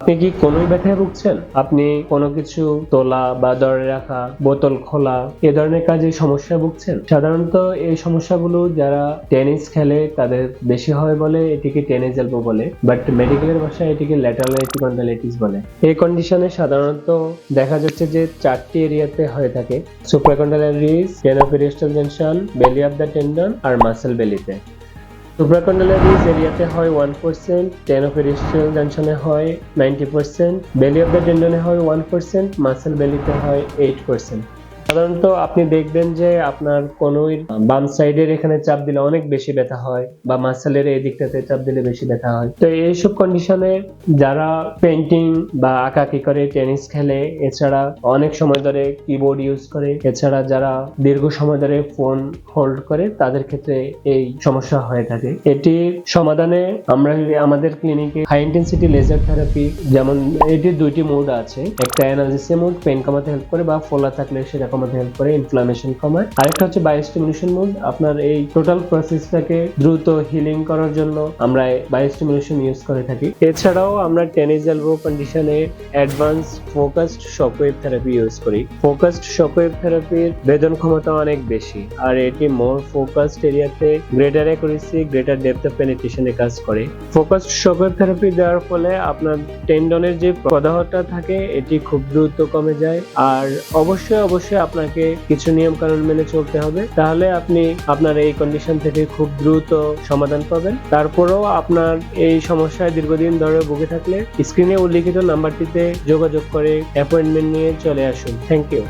আপনি কি কোনোই ব্যথায় ভুগছেন? আপনি কোনো কিছু তোলা বা ধরে রাখা, বোতল খোলা, এ ধরনের কাজে সমস্যা ভুগছেন? সাধারণত এই সমস্যাগুলো যারা টেনিস খেলে তাদের বেশি হয় বলে, এটিকে টেনিস এলবো বলে, বাট মেডিকেলের ভাষায় এটিকে ল্যাটারাল এপিকন্ডালাইটিস বলে। এই কন্ডিশনে সাধারণত দেখা যাচ্ছে যে চারটি এরিয়াতে হয়ে থাকে supracondylaris tenoperiosteal junction belly of the tendon R muscle বেলিতে। সুপ্রাকন্ডালারিস এরিয়াতে হয় ওয়ান পার্সেন্ট এডিচিয়েল জাংশনে হয় ninety percent belly of the টেন্ডনে হয় ওয়ান পার্সেন্ট মাসেল বেলিতে হয় এইট পার্সেন্ট সাধারণত আপনি দেখবেন যে আপনার কোন বাম সাইডের এখানে চাপ দিলে অনেক বেশি ব্যথা হয় বা মাসেলের এই দিকটাতে চাপ দিলে বেশি ব্যথা হয়। তো এইসব কন্ডিশনে যারা পেন্টিং বা আঁকাকি করে টেনিস খেলে, এছাড়া অনেক সময় ধরে কিবোর্ড ইউজ করে, এছাড়া যারা দীর্ঘ সময় ধরে ফোন হোল্ড করে, তাদের ক্ষেত্রে এই সমস্যা হয়ে থাকে। এটির সমাধানে আমরা আমাদের ক্লিনিকে হাই ইন্টেন্সিটি লেজার থেরাপি যেমন এটির দুইটি মোড আছে। একটা এনার্জিসি মোড পেন কমাতে হেল্প করে বা ফোলা থাকলে সেটা কমাতে হেল্প করে ইনফ্লামেশন কমায়। আরেকটা হচ্ছে বায়োস্টিমুলেশন মোড আপনার এই টোটাল প্রসেসটাকে দ্রুত হিলিং করার জন্য আমরা বায়োস্টিমুলেশন ইউজ করে থাকি। এছাড়াও আমরা টেনিস এলবো কন্ডিশনে advance focused shockwave therapy use করি। ফোকাসড শকওয়েভ থেরাপির বেদন ক্ষমতা অনেক বেশি, আর এটি মোর ফোকাসড এরিয়াতে greater accuracy greater depth of পেনিট্রেশনে কাজ করে। ফোকাসড শকওয়েভ থেরাপি দেওয়ার ফলে আপনার টেন্ডনের যে প্রদাহটা থাকে, এটি খুব দ্রুত কমে যায়। আর অবশ্যই অবশ্যই আপনাকে কিছু নিয়ম কানুন মেনে চলতে হবে। তাহলে আপনি আপনার এই কন্ডিশন থেকে খুব দ্রুত সমাধান পাবেন। তারপরেও আপনার এই সমস্যায় দীর্ঘদিন ধরে ভুগে থাকলে স্ক্রিনে উল্লিখিত নাম্বারটিতে যোগাযোগ করে অ্যাপয়েন্টমেন্ট নিয়ে চলে আসুন। Thank you